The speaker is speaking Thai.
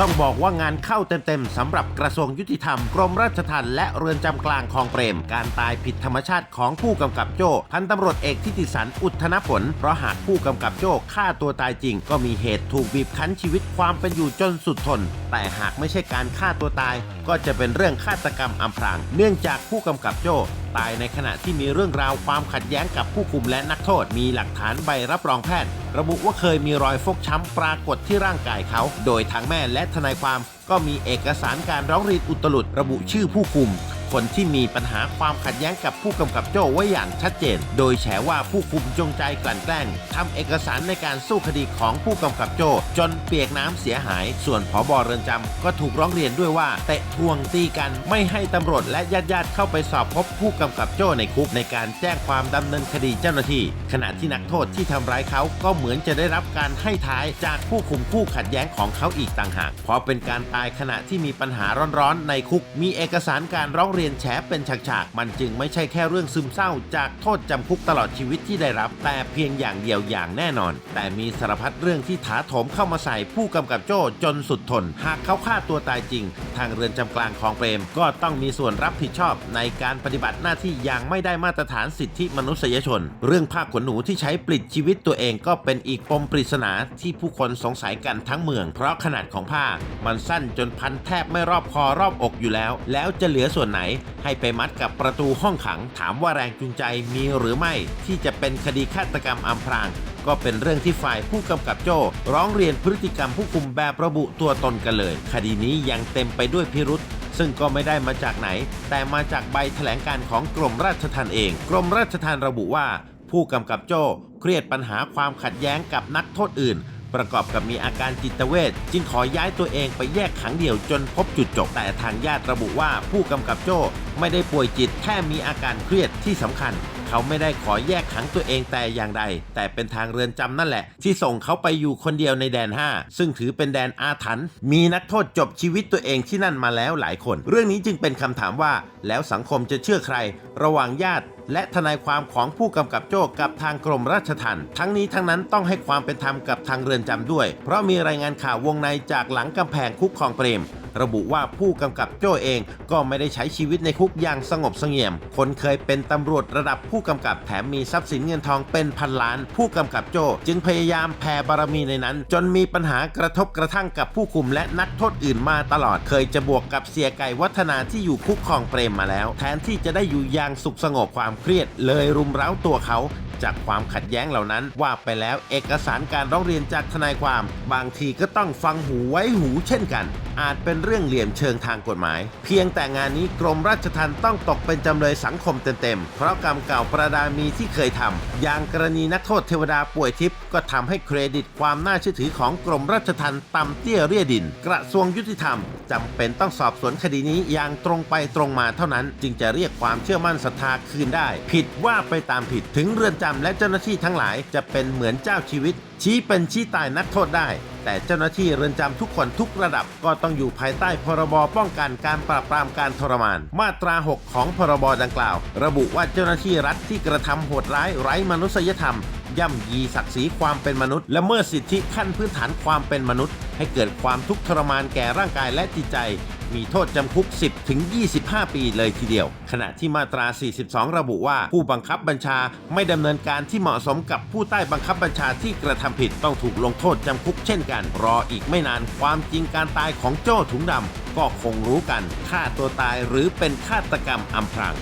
ต้องบอกว่างานเข้าเต็มๆสำหรับกระทรวงยุติธรรม กรมราชทัณฑ์และเรือนจำกลางคลองเปรม การตายผิดธรรมชาติของผู้กำกับโจ้พันตำรวจเอกทิติสันอุทนผล เพราะหากผู้กำกับโจ้ฆ่าตัวตายจริง ก็มีเหตุถูกบีบคั้นชีวิตความเป็นอยู่จนสุดทน แต่หากไม่ใช่การฆ่าตัวตาย ก็จะเป็นเรื่องฆาตกรรมอำพราง เนื่องจากผู้กำกับโจ้ตายในขณะที่มีเรื่องราวความขัดแย้งกับผู้คุมและนักโทษ มีหลักฐานใบรับรองแพทย์ ระบุว่าเคยมีรอยฟกช้ำปรากฏที่ร่างกายเขา โดยทางแม่และทนายความก็มีเอกสารการร้องเรียนอุตลุดระบุชื่อผู้คุม คนที่มีปัญหาความขัดแย้งกับผู้กำกับโจ้ไว้อย่างชัดเจน โดยแฉว่าผู้คุมจงใจกลั่นแกล้งทำเอกสารในการสู้คดีของผู้กำกับโจ้จนเปียกน้ำเสียหาย ส่วนผอบเรือนจำก็ถูกร้องเรียนด้วยว่าเตะทวงตีกันไม่ให้ตำรวจและญาติญาติๆเข้าไปสอบพบผู้กำกับโจ้ในคุกในการแจ้งความดำเนินคดีเจ้าหน้าที่ ขณะที่นักโทษที่ทำร้ายเขาก็เหมือนจะได้รับการให้ท้ายจากผู้คุมผู้ขัดแย้งของเขาอีกต่างหากเพราะเป็นการตายขณะที่มีปัญหาร้อนๆในคุกมีเอกสารการร้องเรียนแฉเป็นฉากๆ มันจึงไม่ใช่แค่เรื่องซึมเศร้าจากโทษจำคุกตลอดชีวิตที่ได้รับ แต่เพียงอย่างเดียวอย่างแน่นอน แต่มีสารพัดเรื่องที่ถาโถมเข้ามาใส่ผู้กำกับโจ้จนสุดทน หากเขาฆ่าตัวตายจริง ทางเรือนจำกลางของเปรม ก็ต้องมีส่วนรับผิดชอบในการปฏิบัติหน้าที่อย่างไม่ได้มาตรฐานสิทธิมนุษยชน เรื่องผ้าขนหนูที่ใช้ปลิดชีวิตตัวเองก็เป็นอีกปมปริศนาที่ผู้คนสงสัยกันทั้งเมือง เพราะขนาดของผ้า มันสั้นจนพันแทบไม่รอบคอรอบอกอยู่แล้ว แล้วจะเหลือส่วนไหนให้ไปมัดกับประตูห้องขัง ถามว่าแรงจูงใจมีหรือไม่ ที่จะเป็นคดีฆาตกรรมอำพราง ก็เป็นเรื่องที่ฝ่ายผู้กำกับโจ้ร้องเรียนพฤติกรรมผู้คุมแบบระบุตัวตนกันเลย คดีนี้ยังเต็มไปด้วยพิรุษซึ่งก็ไม่ได้มาจากไหน แต่มาจากใบแถลงการของกรมราชทัณฑ์เอง กรมราชทัณฑ์ระบุว่า ผู้กำกับโจ้เครียดปัญหาความขัดแย้งกับนักโทษอื่น ประกอบกับมีอาการจิตเวชจึงขอย้ายตัวเองไปแยกขังเดี่ยวจนพบจุดจบ แต่ทางญาติระบุว่าผู้กำกับโจ้ไม่ได้ป่วยจิตแค่มีอาการเครียดที่สำคัญ เขาไม่ได้ขอแยกขังตัวเองแต่อย่างใด แต่เป็นทางเรือนจำนั่นแหละ ที่ส่งเขาไปอยู่คนเดียวในแดน 5 ซึ่งถือเป็นแดนอาถรรพ์มีนักโทษจบชีวิตตัวเองที่นั่นมาแล้วหลายคน เรื่องนี้จึงเป็นคำถามว่า แล้วสังคมจะเชื่อใคร ระหว่างญาติ และทนายความของผู้กำกับโจ้กับทางกรมราชทัณฑ์ทั้งนี้ทั้งนั้นต้องให้ความเป็นธรรมกับทางเรือนจำด้วย เพราะมีรายงานข่าววงในจากหลังกำแพงคุกคลองเปรม ระบุว่าผู้กำกับโจ้เองก็ไม่ได้ใช้ชีวิตในคุกอย่างสงบเสงี่ยม คนเคยเป็นตำรวจระดับผู้กำกับแถมมีทรัพย์สินเงินทองเป็นพันล้าน ผู้กำกับโจ้จึงพยายามแผ่บารมีในนั้น จนมีปัญหากระทบกระทั่งกับผู้คุมและนักโทษอื่นมาตลอด เคยจะบวกกับเสียไก่วัฒนาที่อยู่คุกคลองเปรมมาแล้ว แทนที่จะได้อยู่อย่างสุขสงบความเครียด เลยรุมเร้าตัวเขา จากความขัดแย้งเหล่านั้น ว่าไปแล้วเอกสารการร้องเรียนจากทนายความ บางทีก็ต้องฟังหูไว้หูเช่นกัน อาจเป็นเรื่องเหลี่ยมเชิงทางกฎหมาย เพียงแต่งานนี้กรมราชทัณฑ์ต้องตกเป็นจำเลยสังคมเต็มๆ เพราะกรรมเก่าประดามีที่เคยทำอย่างกรณีนักโทษเทวดาป่วยทิพย์ก็ทำให้เครดิตความน่าเชื่อถือของกรมราชทัณฑ์ต่ำเตี้ยเรียดิน กระทรวงยุติธรรมจำเป็นต้องสอบสวนคดีนี้อย่างตรงไปตรงมาเท่านั้น จึงจะเรียกความเชื่อมั่นศรัทธาคืนได้ ผิดว่าไปตามผิดถึงเรือนจำและเจ้าหน้าที่ทั้งหลายจะเป็นเหมือนเจ้าชีวิต ชี้เป็นชี้ตายนักโทษได้ แต่เจ้าหน้าที่เรือนจำทุกคนทุกระดับก็ต้องอยู่ภายใต้พรบป้องกันการปราบปรามการทรมาน มาตรา 6 ของพรบดังกล่าว ระบุว่าเจ้าหน้าที่รัฐที่กระทำโหดร้ายไร้มนุษยธรรม ย่ำยีศักดิ์ศรีความเป็นมนุษย์และเมื่อสิทธิขั้นพื้นฐานความเป็นมนุษย์ ให้เกิดความทุกข์ทรมานแก่ร่างกายและจิตใจ มีโทษจำคุก 10 ถึง 25 ปีเลยทีเดียว ขณะที่มาตรา 42 ระบุว่า ผู้บังคับบัญชาไม่ดำเนินการที่เหมาะสมกับผู้ใต้บังคับบัญชาที่กระทำผิดต้องถูกลงโทษจำคุกเช่นกัน รออีกไม่นานความจริงการตายของโจ้ถุงดำก็คงรู้กันฆ่าตัวตายหรือเป็นฆาตกรรมอำพราง